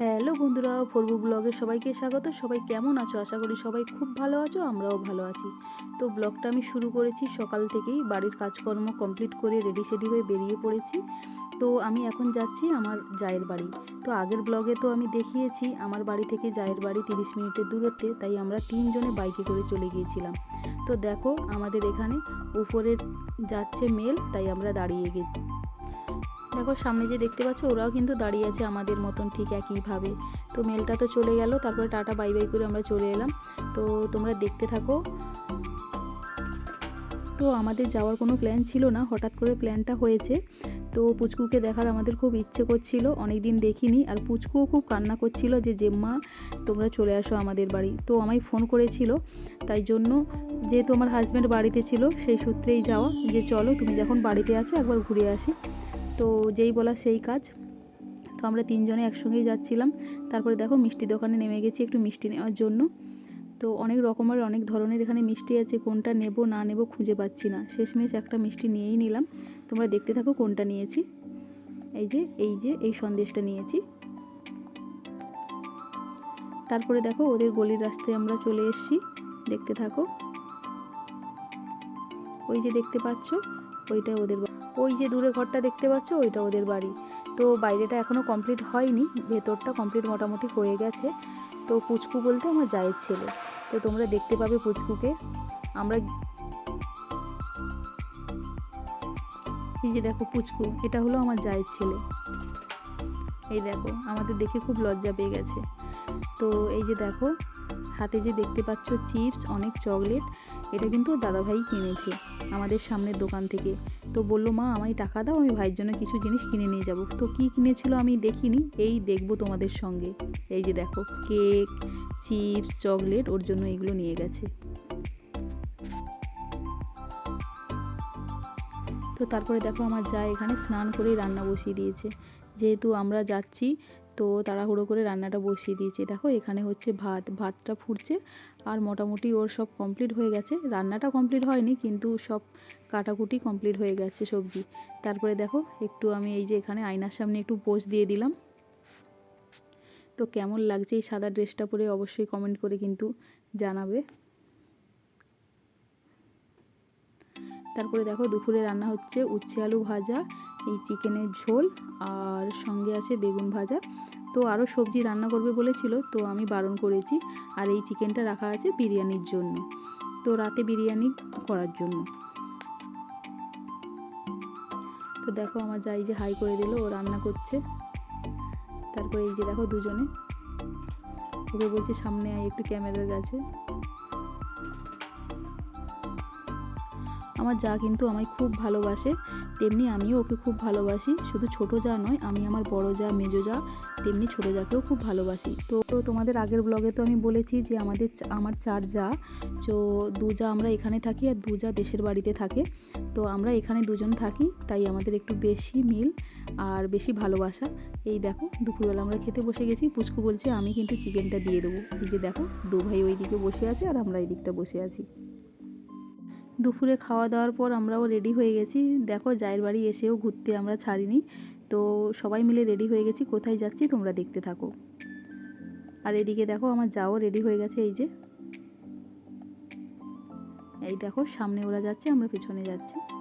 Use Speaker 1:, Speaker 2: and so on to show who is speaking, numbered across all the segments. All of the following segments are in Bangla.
Speaker 1: হ্যালো বন্ধুরা ফরবু ব্লগে সবাইকে স্বাগত। সবাই কেমন আছো? আশা করি সবাই খুব ভালো আছো, আমরাও ভালো আছি। তো ব্লগটা আমি শুরু করেছি সকাল থেকেই, বাড়ির কাজকর্ম কমপ্লিট করে রেডি সেডি হয়ে বেরিয়ে পড়েছি। তো আমি এখন যাচ্ছি আমার জায়ের বাড়ি। তো আগের ব্লগে তো আমি দেখিয়েছি, আমার বাড়ি থেকে জায়ের বাড়ি তিরিশ মিনিটের দূরত্বে, তাই আমরা তিনজনে বাইকে করে চলে গিয়েছিলাম। তো দেখো আমাদের এখানে উপরে যাচ্ছে মেল তাই আমরা দাঁড়িয়ে গেছি। দেখো, সামনে যে দেখতে পাচ্ছ, ওরাও কিন্তু দাঁড়িয়ে আছে আমাদের মতন ঠিক একইভাবে। তো মেলটা তো চলে গেল, তারপরে টাটা বাই বাই করে আমরা চলে এলাম। তো তোমরা দেখতে থাকো। তো আমাদের যাওয়ার কোনো প্ল্যান ছিল না, হঠাৎ করে প্ল্যানটা হয়েছে। তো পুচকুকে দেখার আমাদের খুব ইচ্ছে করছিল অনেক দিন দেখিনি। আর পুচকুও খুব কান্না করছিল যে, জেম্মা, তোমরা চলে আসো আমাদের বাড়ি। তো আমায় ফোন করেছিল, তাই জন্য যেহেতু আমার হাজব্যান্ড বাড়িতে ছিল, সেই সূত্রেই যাওয়া যে, চলো, তুমি যখন বাড়িতে আছো, একবার ঘুরে আসি। তো যেই বলা সেই কাজ। তো আমরা তিনজনে একসঙ্গেই যাচ্ছিলাম। তারপরে দেখো মিষ্টি দোকানে নেমে গেছি একটু মিষ্টি নেওয়ার জন্য। তো অনেক রকমের, অনেক ধরনের এখানে মিষ্টি আছে, কোনটা নেব, না নেব খুঁজে পাচ্ছি না। শেষমেশ একটা মিষ্টি নিয়েই নিলাম। তোমরা দেখতে থাকো কোনটা নিয়েছি। এই যে এই যে, এই সন্দেশটা নিয়েছি। তারপরে দেখো ওদের গলির রাস্তায় আমরা চলে এসেছি। দেখতে থাকো। ওই যে দেখতে পাচ্ছ, ওইটা ওদের ওই যে দূরে ঘরটা দেখতে পাচ্ছ, ওইটা ওদের বাড়ি। তো বাইরেটা এখনও কমপ্লিট হয়নি, ভেতরটা কমপ্লিট মোটামুটি হয়ে গেছে। তো পুচকু বলতে আমার জায়ের ছেলে। তো তোমরা দেখতে পাবে পুচকুকে। আমরা এই যে দেখো পুচকু, এটা হলো আমার জায়ের ছেলে। এই দেখো, আমাদের দেখে খুব লজ্জা পেয়ে গেছে। তো এই যে দেখো, হাতে যে দেখতে পাচ্ছ চিপস অনেক চকলেট এটা কিন্তু দাদাভাই কিনেছে আমাদের সামনের দোকান থেকে। তো বলল, মা, আমায় টাকা দাও, আমি ভাইয়ের জন্য কিছু জিনিস কিনে নিয়ে যাব। তো কি কিনেছিল আমি দেখিনি, এই দেখব তোমাদের সঙ্গে। এই যে দেখো, কেক, চিপস, চকলেট, ওর জন্য এগুলো নিয়ে গেছে। তো তারপরে দেখো, আমার যা এখানে স্নান করেই রান্না বসিয়ে দিয়েছে। যেহেতু আমরা যাচ্ছি, তো তাড়াহুড়ো করে রান্নাটা বসিয়ে দিয়েছে। দেখো, এখানে হচ্ছে ভাত, ভাতটা ফুটছে, আর মোটামুটি ওর সব কমপ্লিট হয়ে গেছে। রান্নাটা কমপ্লিট হয়নি, কিন্তু সব কাটাকুটি কমপ্লিট হয়ে গেছে সবজি। তারপরে দেখো, একটু আমি এই যে এখানে আয়নার সামনে একটু পোজ দিয়ে দিলাম। তো কেমন লাগছে এই সাদা ড্রেসটা পরে অবশ্যই কমেন্ট করে কিন্তু জানাবে। তারপরে দেখো, দুপুরে রান্না হচ্ছে উচ্ছে আলু ভাজা, এই চিকেনের ঝোল, আর সঙ্গে আছে বেগুন ভাজা। তো আরও সবজি রান্না করবে বলেছিল, তো আমি বারণ করেছি। আর এই চিকেনটা রাখা আছে বিরিয়ানির জন্য। তো রাতে বিরিয়ানি করার জন্য। তো দেখো আমার যাই যে হাই করে দিল, ও রান্না করছে। তারপরে এই যে দেখো দুজনে। ওকে বলছে সামনে আয়, একটু ক্যামেরার কাছে আমার যা কিন্তু আমায় খুব ভালোবাসে। তেমনি আমিও ওকে খুব ভালোবাসি। শুধু ছোট যা নয়, আমি আমার বড় যা, মেজো যা, তেমনি ছোটো যাকেও খুব ভালোবাসি। তো তোমাদের আগের ব্লগে তো আমি বলেছি যে আমাদের আমার চার যা, তো দু যা আমরা এখানে থাকি আর দু যা দেশের বাড়িতে থাকে। তো আমরা এখানে দুজন থাকি, তাই আমাদের একটু বেশি মিল আর বেশি ভালোবাসা। এই দেখো, দুপুরবেলা আমরা খেতে বসে গেছি। পুচকু বলছে, আমি কিন্তু চিকেনটা দিয়ে দেবো। এই যে দেখো দু ভাই ওই দিকে বসে আছে আর আমরা এই দিকটা বসে আছি। দুপুরে খাওয়া দাওয়ার পর আমরাও রেডি হয়ে গেছি। দেখো, জায়ের বাড়ি এসেও ঘুরতে আমরা ছাড়িনি। তো সবাই মিলে রেডি হয়ে গেছি। কোথায় যাচ্ছি তোমরা দেখতে থাকো। আর এদিকে দেখো, আমার যাও রেডি হয়ে গেছে এই যে। এই দেখো, সামনে ওরা যাচ্ছে, আমরা পেছনে যাচ্ছি।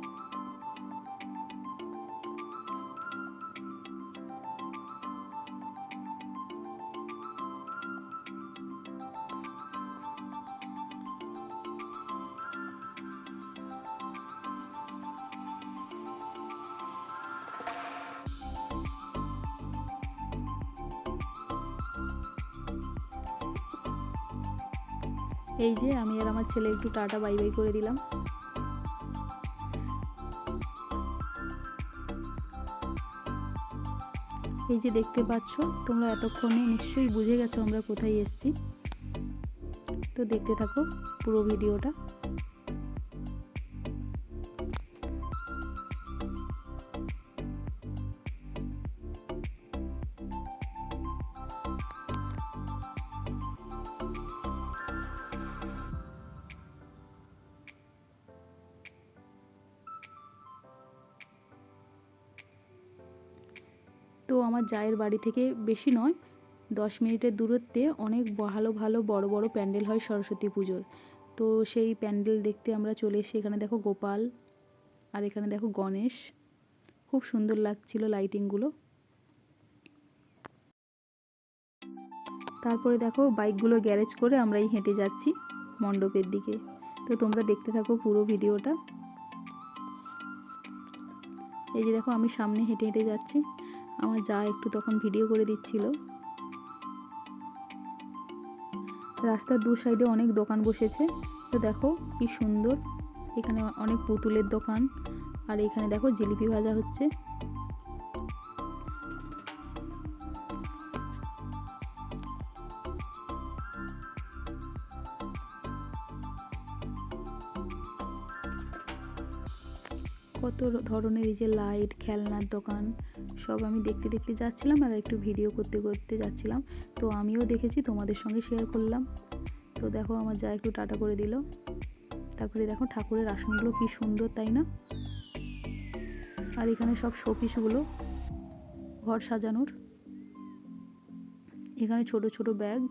Speaker 1: এই যে আমি আর আমার ছেলে একটু টাটা, বাই বাই করে দিলাম। এই যে দেখতে পাচ্ছ, তোমরা এতক্ষণে নিশ্চয়ই বুঝে গেছো আমরা কোথায় এসেছি। তো দেখতে থাকো পুরো ভিডিওটা। আমার জায়ের বাড়ি থেকে বেশি নয়, দশ মিনিটের দূরত্বে অনেক ভালো ভালো বড় বড় প্যান্ডেল হয় সরস্বতী পুজোর। তো সেই প্যান্ডেল দেখতে আমরা চলে এসেছি। এখানে দেখো গোপাল আর এখানে দেখো গণেশ। খুব সুন্দর লাগছিল লাইটিংগুলো তারপরে দেখো বাইকগুলো গ্যারেজ করে আমরাই হেঁটে যাচ্ছি মণ্ডপের দিকে। তো তোমরা দেখতে থাকো পুরো ভিডিওটা। এই যে দেখো আমি সামনে হেঁটে হেঁটে যাচ্ছি। আমার যা একটু তখন ভিডিও করে দিচ্ছিল। রাস্তার দু সাইডে অনেক দোকান বসেছে। তো দেখো কি সুন্দর। এখানে অনেক পুতুলের দোকান। আর এখানে দেখো জিলিপি ভাজা হচ্ছে। ধরনের এই যে লাইট খেলনার দোকান, সব আমি দেখতে দেখতে যাচ্ছিলাম আর একটু ভিডিও করতে করতে যাচ্ছিলাম। তো আমিও দেখেছি, তোমাদের সঙ্গে শেয়ার করলাম। তো দেখো আমার যা একটু টাটা করে দিল। তারপরে দেখো ঠাকুরের আসনগুলো কি সুন্দর, তাই না? আর এখানে সব শোপিসগুলো ঘর সাজানোর। এখানে ছোট ছোট ব্যাগ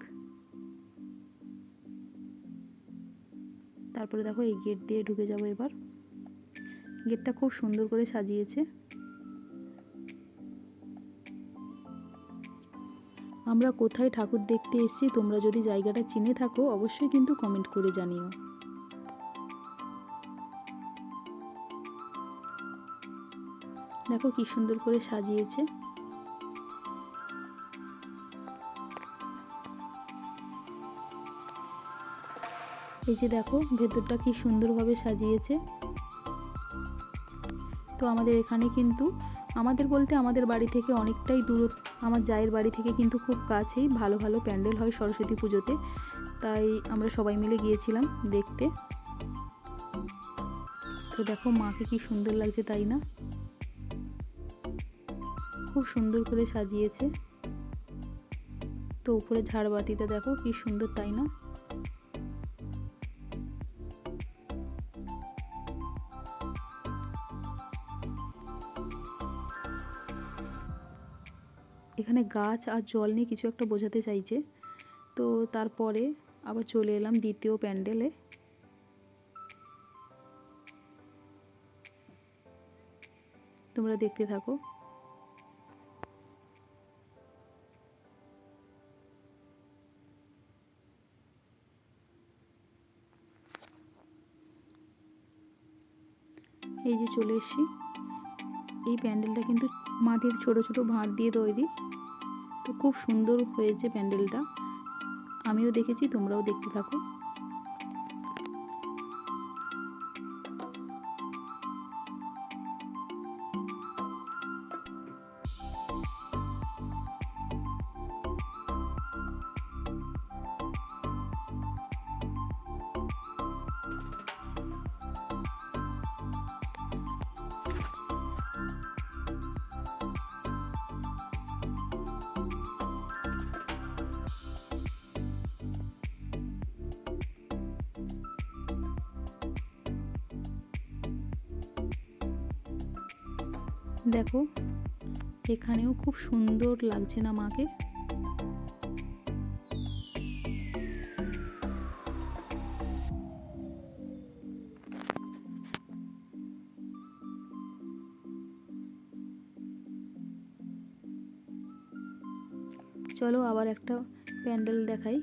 Speaker 1: তারপরে দেখো এই গেট দিয়ে ঢুকে যাব এবার। গেটটা খুব সুন্দর করে সাজিয়েছে। আমরা কোথায় ঠাকুর দেখতে এসেছি তোমরা যদি জায়গাটা চিনে থাকো, অবশ্যই কিন্তু কমেন্ট করে জানিও। দেখো কি সুন্দর করে সাজিয়েছে। এই যে দেখো, ভেতরটা কি সুন্দরভাবে সাজিয়েছে। তো আমাদের এখানে কিন্তু আমাদের বলতে আমাদের বাড়ি থেকে অনেকটাই দূরত্ব, আমার জায়ের বাড়ি থেকে কিন্তু খুব কাছেই ভালো ভালো প্যান্ডেল হয় সরস্বতী পুজোতে। তাই আমরা সবাই মিলে গিয়েছিলাম দেখতে। তো দেখো মাকে কি সুন্দর লাগছে তাই না? খুব সুন্দর করে সাজিয়েছে। তো উপরে ঝাড়বাতিটা দেখো কি সুন্দর তাই না? গাছ আর জল নিয়ে কিছু একটা বোঝাতে চাইছে। তো তারপরে আবার চলে এলাম দ্বিতীয় প্যান্ডেলে তোমরা দেখতে থাকো। এই যে চলে এসছি। এই প্যান্ডেলটা কিন্তু মাটির ছোট ছোট ভাঁড় দিয়ে তৈরি। তো খুব সুন্দর হয়েছে প্যান্ডেলটা। আমিও দেখেছি তোমরাও দেখতে থাকো। দেখো এখানেও খুব সুন্দর লাগছে না মাকে। চলো আবার একটা প্যান্ডেল দেখাই।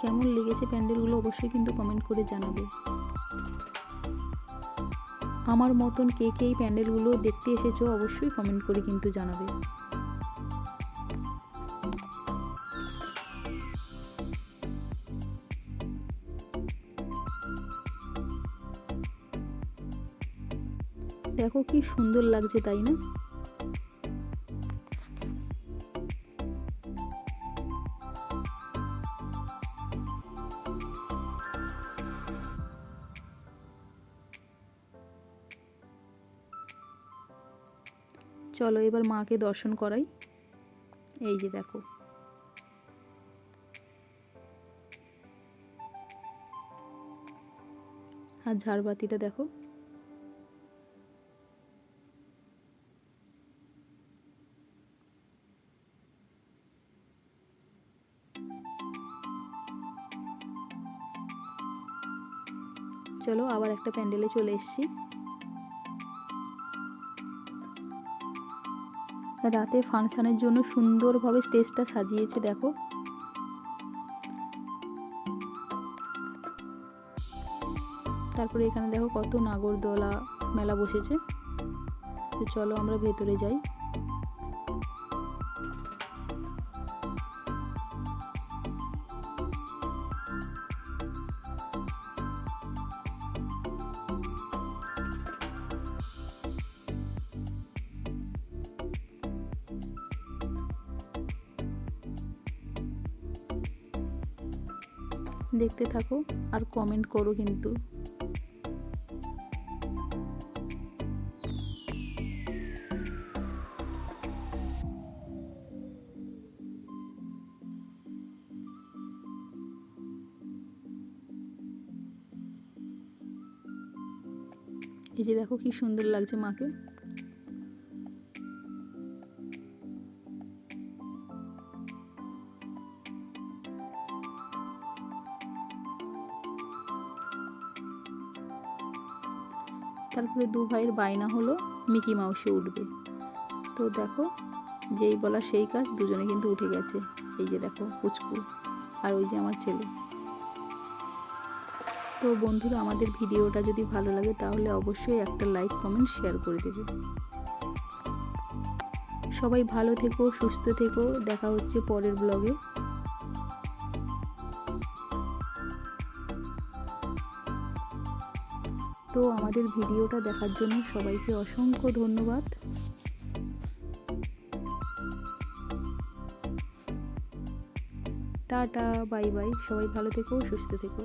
Speaker 1: কেমন লেগেছে প্যান্ডেলগুলো অবশ্যই কিন্তু কমেন্ট করে জানাবে। আমার মতন কে কে এই প্যান্ডেলগুলো দেখতে এসেছ অবশ্যই কমেন্ট করে কিন্তু জানাবে। দেখো কি সুন্দর লাগছে, তাই না? চলো এবার মাকে দর্শন করাই। এই যে দেখো। আর ঝাড়বাতিটা দেখো। চলো আবার একটা প্যান্ডেলে চলে এসেছি। রাতে ফাংশনের জন্য সুন্দরভাবে স্টেজটা সাজিয়েছে, দেখো। তারপরে এখানে দেখো কত নাগরদোলা মেলা বসেছে। তো চলো আমরা ভেতরে যাই। দেখতে থাকো আর কমেন্ট করো কিন্তু। এই যে দেখো কি সুন্দর লাগছে মাকে। তারপরে দু ভাইয়ের বায়না হলো মিকি মাউসে উঠবে। তো দেখো, যেই বলা সেই কাজ দুজনে কিন্তু উঠে গেছে। এই যে দেখো, পুচকু আর ওই যে আমার ছেলে। তো বন্ধুরা, আমাদের ভিডিওটা যদি ভালো লাগে তাহলে অবশ্যই একটা লাইক, কমেন্ট, শেয়ার করে দেবে। সবাই ভালো থেকো, সুস্থ থেকো। দেখা হচ্ছে পরের ব্লগে। তো আমাদের ভিডিওটা দেখার জন্য সবাইকে অসংখ্য ধন্যবাদ। টাটা, বাই বাই, সবাই ভালো থেকো, সুস্থ থেকো।